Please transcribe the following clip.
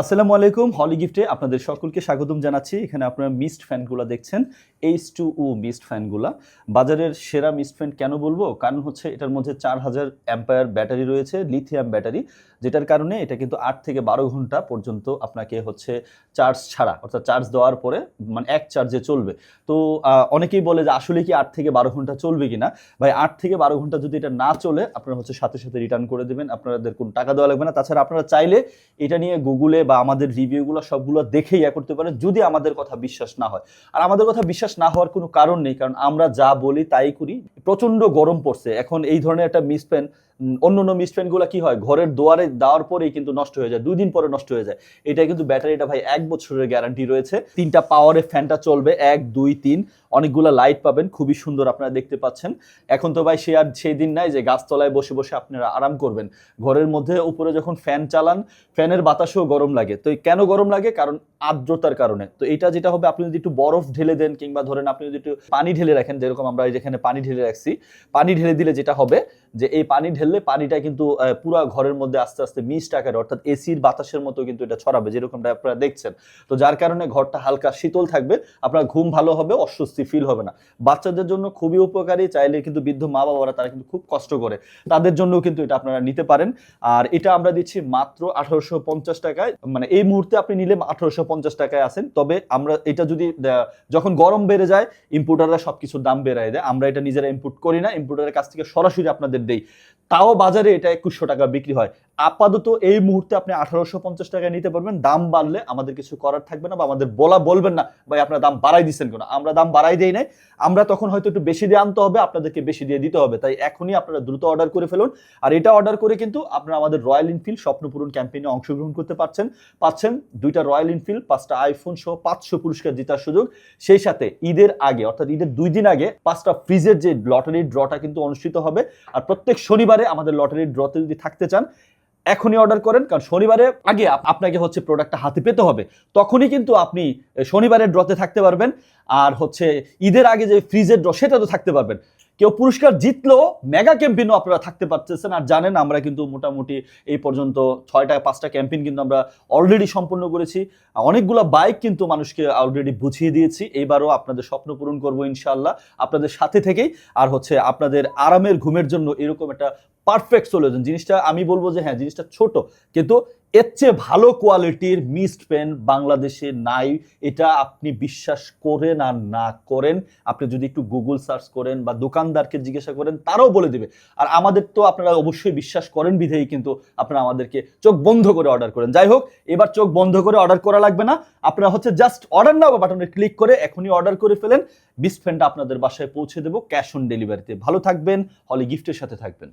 আসসালামু আলাইকুম, হলি গিফটে আপনাদের সকলকে স্বাগতম জানাচ্ছি। এখানে আপনারা মিস্ট ফ্যানগুলো দেখছেন এইচ টু ও মিস্ট ফ্যানগুলা। বাজারের সেরা মিস্ট ফ্যান কেন বলব? কারণ হচ্ছে এটার মধ্যে চার হাজার অ্যাম্পায়ার ব্যাটারি রয়েছে, লিথিয়াম ব্যাটারি, যেটার কারণে এটা কিন্তু আট থেকে বারো ঘণ্টা পর্যন্ত আপনাকে হচ্ছে চার্জ ছাড়া, অর্থাৎ চার্জ দেওয়ার পরে মানে এক চার্জে চলবে। তো অনেকেই বলে যে আসলে কি আট থেকে বারো ঘণ্টা চলবে কিনা? ভাই, আট থেকে বারো ঘণ্টা যদি এটা না চলে, আপনারা হচ্ছে সাথে সাথে রিটার্ন করে দেবেন, আপনাদের কোনো টাকা দেওয়া লাগবে না। তাছাড়া আপনারা চাইলে এটা নিয়ে গুগলে বা আমাদের রিভিউগুলো সবগুলো দেখেই ইয়া করতে পারেন যদি আমাদের কথা বিশ্বাস না হয়। আর আমাদের কথা বিশ্বাস না হওয়ার কোনো কারণ নেই, কারণ আমরা যা বলি তাই করি। প্রচণ্ড গরম পড়ছে। এখন এই ধরনের একটা মিস পেন অন্য অন্য মিস পেনগুলো কি হয়? ঘরের দুয়ারে দেওয়ার পরেই কিন্তু নষ্ট হয়ে যায়, দুই দিন পরে নষ্ট হয়ে যায়। এটা কিন্তু ব্যাটারিটা ভাই এক বছরের গ্যারান্টি রয়েছে। তিনটা পাওয়ারে ফ্যানটা চলবে এক, দুই, তিন। অনেকগুলো লাইট পাবেন, খুবই সুন্দর আপনারা দেখতে পাচ্ছেন। এখন তো ভাই সে আর সেই দিন নাই যে গাছতলায় বসে বসে আপনারা আরাম করবেন। ঘরের মধ্যে উপরে যখন ফ্যান চালান ফ্যানের বাতাসেও গরম লাগে। তো কেন গরম লাগে? কারণ আর্দ্রতার কারণে। তো এটা যেটা হবে, আপনি যদি একটু বরফ ঢেলে দেন কিংবা ধরেন আপনি যদি একটু পানি ঢেলে রাখেন, যেরকম আমরা যেখানে পানি ঢেলে রাখছি পানি ঢেলে দিলে যেটা হবে যে এই পানি ঢেললে পানিটা কিন্তু পুরা ঘরের মধ্যে আস্তে আস্তে মিস্ট আকারে, অর্থাৎ এসির বাতাসের মতো কিন্তু এটা ছড়াবে, যেরকমটা আপনারা দেখছেন। তো যার কারণে ঘরটা হালকা শীতল থাকবে, আপনার ঘুম ভালো হবে, অস্বস্তি ফিল হবে না। বাচ্চাদের জন্য খুবই উপকারী, চাইলে কিন্তু বৃদ্ধ মা বাবারা তারা কিন্তু খুব কষ্ট করে। তাদের জন্য কিন্তু এটা আপনারা নিতে পারেন। আর এটা আমরা দিচ্ছি মাত্র আঠারোশো পঞ্চাশ টাকায়। মানে এই মুহূর্তে আপনি নিলে আঠারোশো পঞ্চাশ টাকায় আছেন। তবে আমরা এটা যদি যখন গরম বেড়ে যায় ইম্পোর্টাররা সবকিছুর দাম বেড়ায় দেয়। আমরা এটা নিজেরা ইম্পোর্ট করি না। ইম্পোর্টারের কাছ থেকে সরাসরি আপনাদের দেই। তাও বাজারে এটা একুশশো টাকা বিক্রি হয়। আপাতত এই মুহূর্তে আপনি আঠারোশো পঞ্চাশ টাকায় নিতে পারবেন। দাম বাড়লে আমাদের কিছু করার থাকবে না বা আমাদের বলা বলবেন না, ভাই, আপনার দাম বাড়াই দিচ্ছেন কেন? আমরা দাম বাড়াই দেই নাই। আমরা তখন হয়তো একটু বেশি দিয়ে আনতে হবে, আপনাদেরকে বেশি দিয়ে দিতে হবে। তাই এখনই আপনারা দ্রুত অর্ডার করে ফেলুন। আর এটা অর্ডার করে কিন্তু আপনারা আমাদের রয়্যাল এনফিল্ড স্বপ্নপূরণ ক্যাম্পেইনে অংশগ্রহণ করতে পারছেন। পাচ্ছেন দুইটা রয়্যাল এনফিল্ড, পাঁচটা আইফোন সহ পাঁচশো পুরস্কার জেতার সুযোগ। সেই সাথে ঈদের আগে, অর্থাৎ ঈদের দুই দিন আগে পাঁচটা ফ্রিজের যে লটারির ড্রটা কিন্তু অনুষ্ঠিত হবে। আর প্রত্যেক শনিবারে আমাদের লটারির ড্রতে যদি থাকতে চান, এখনই অর্ডার করেন, কারণ শনিবারে আগে আপনাকে হচ্ছে প্রোডাক্টটা হাতে পেতে হবে। তখনই কিন্তু আপনি শনিবারের ড্রতে থাকতে পারবেন। আর হচ্ছে ঈদের আগে যে ফ্রিজের ড্র সেটা তো থাকতে পারবেন। কেউ পুরস্কার জিতলেও মেগা ক্যাম্পেইনও আপনারা থাকতে পারতেছেন। আর জানেন, আমরা কিন্তু মোটামুটি এই পর্যন্ত ছয়টা, পাঁচটা ক্যাম্পেইন কিন্তু আমরা অলরেডি সম্পূর্ণ করেছি। অনেকগুলো বাইক কিন্তু মানুষকে অলরেডি বুঝিয়ে দিয়েছি। এইবারও আপনাদের স্বপ্ন পূরণ করব ইনশাল্লাহ আপনাদের সাথে থেকেই। আর হচ্ছে আপনাদের আরামের ঘুমের জন্য এরকম একটা পারফেক্ট সলিউশন জিনিসটা আমি বলব যে হ্যাঁ জিনিসটা ছোট। কিন্তু এর চেয়ে ভালো কোয়ালিটির মিস্ট পেন বাংলাদেশে নাই, এটা আপনি বিশ্বাস করেন আর না করেন। আপনি যদি একটু গুগল সার্চ করেন বা দোকানদারকে জিজ্ঞাসা করেন, তারাও বলে দিবে। আর আমাদের তো আপনারা অবশ্যই বিশ্বাস করেন বিধেই কিন্তু আপনারা আমাদেরকে চোখ বন্ধ করে অর্ডার করেন। যাই হোক, এবার চোখ বন্ধ করে অর্ডার করা লাগবে না। আপনারা হচ্ছে জাস্ট অর্ডার নাও বাটনে ক্লিক করে এখনই অর্ডার করে ফেলেন। মিস্ট পেনটা আপনাদের বাসায় পৌঁছে দেবো ক্যাশ অন ডেলিভারিতে ভালো থাকবেন, হলে গিফটের সাথে থাকবেন।